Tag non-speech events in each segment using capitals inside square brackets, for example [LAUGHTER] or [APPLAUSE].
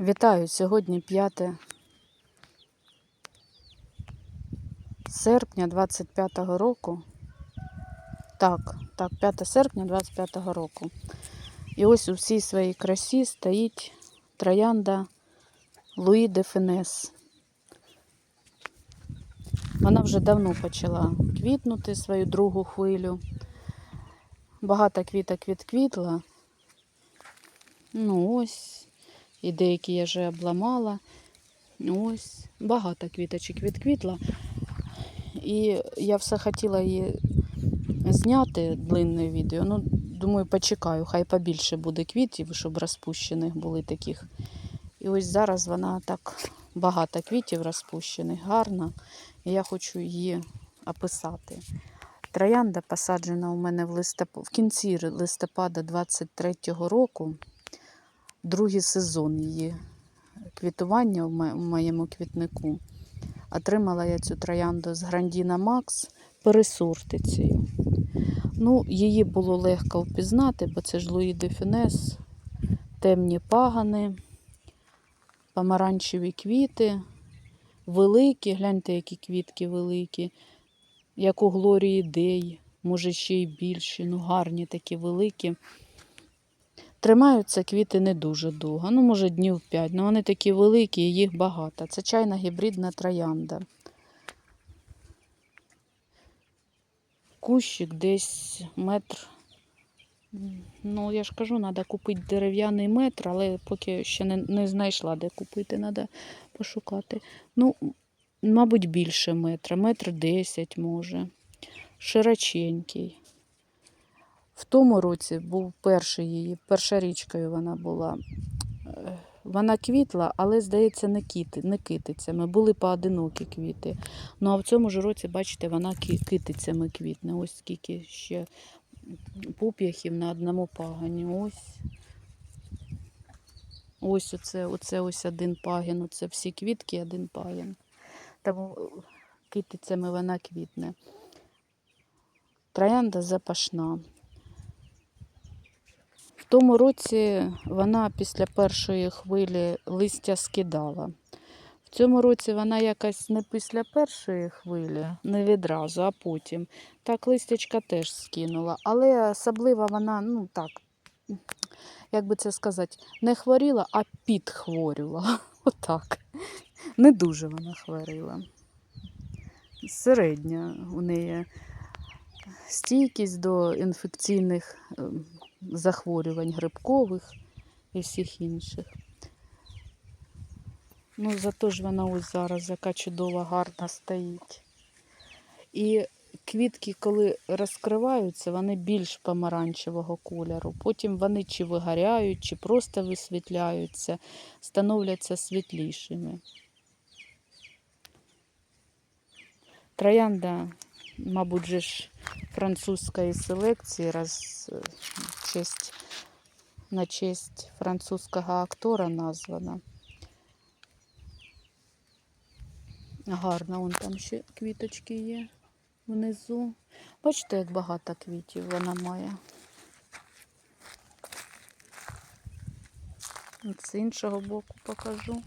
Вітаю! Сьогодні 5 серпня 25-го року. Так, так, 5 серпня 25-го року. І ось у всій своїй красі стоїть троянда Луї де Фенес. Вона вже давно почала квітнути свою другу хвилю. Багато квіток відквітла. Ну ось. І деякі я вже обламала. Ось, багато квіточок відквітла. І я все хотіла її зняти длинне відео. Ну, думаю, почекаю, хай побільше буде квітів, щоб розпущених були таких. І ось зараз вона так багато квітів розпущених, гарна. І я хочу її описати. Троянда посаджена у мене в, листоп... в кінці листопада 23-го року другий сезон її квітування в моєму квітнику. Отримала я цю троянду з Грандіна Макс пересортицею. Ну, її було легко впізнати, бо це ж Луї де темні пагани, помаранчеві квіти, великі, гляньте, які квітки великі, як у Глорії Дей, може ще й більші, ну гарні такі великі. Тримаються квіти не дуже довго, ну, може, днів 5, але вони такі великі і їх багато. Це чайна гібридна троянда. Кущик десь метр. Ну, я ж кажу, треба купити дерев'яний метр, але поки ще не, не знайшла, де купити, треба пошукати. Ну, мабуть, більше метра, метр десять може. Широченький. В тому році був перший її, перша річкою вона була. Е, Вона квітла, але, здається, не, кіти, не китицями. Були поодинокі квіти. Ну а в цьому ж році, бачите, вона китицями квітне. Ось скільки ще пуп'яхів на одному пагані. Ось. Ось оце, оце ось один пагін. Оце всі квітки, один пагін. Е, китицями вона квітне. Троянда запашна. В тому році вона після першої хвилі листя скидала. В цьому році вона якась не після першої хвилі, не відразу, а потім. Так листячка теж скинула. Але особливо вона, ну так, як би це сказати, не хворіла, а підхворювала. [LAUGHS] Отак. Не дуже вона хворіла. Середня у неї стійкість до інфекційних ем, захворювань грибкових і всіх інших. Ну, зато ж вона ось зараз яка чудова, гарна стоїть. І квітки, коли розкриваються, вони більш помаранчевого кольору. Потім вони чи вигоряють, чи просто висвітляються, становляться світлішими. Троянда, мабуть, же ж французької селекції, раз честь, на честь французького актора названа. Гарно, вон там ще квіточки є внизу. Бачите, як багато квітів вона має. З іншого боку покажу.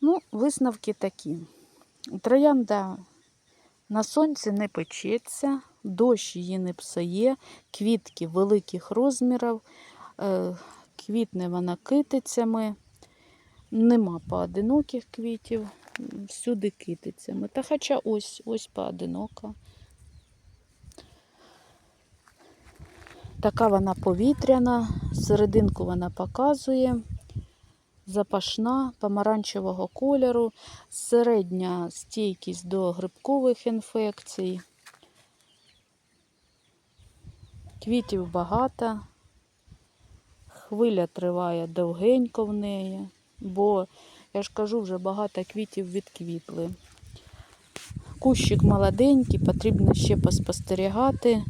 Ну, висновки такі. Троянда на сонці не печеться, дощ її не псує, квітки великих розмірів, е, квітне вона китицями, нема поодиноких квітів, всюди китицями. Та хоча ось, ось поодинока. Така вона повітряна, серединку вона показує запашна, помаранчевого кольору, середня стійкість до грибкових інфекцій. Квітів багато, хвиля триває довгенько в неї, бо, я ж кажу, вже багато квітів відквітли. Кущик молоденький, потрібно ще поспостерігати,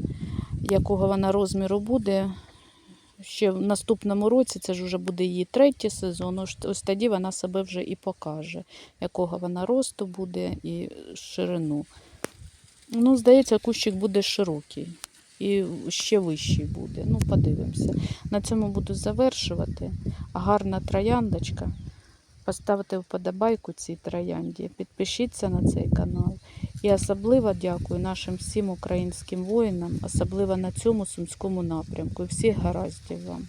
якого вона розміру буде ще в наступному році, це ж вже буде її третій сезон, ось, тоді вона себе вже і покаже, якого вона росту буде і ширину. Ну, здається, кущик буде широкий. і ще вищий буде. Ну, подивимося. На цьому буду завершувати. Гарна трояндочка. Поставте вподобайку цій троянді, підпишіться на цей канал. І особливо дякую нашим всім українським воїнам, особливо на цьому сумському напрямку. І всіх гараздів вам.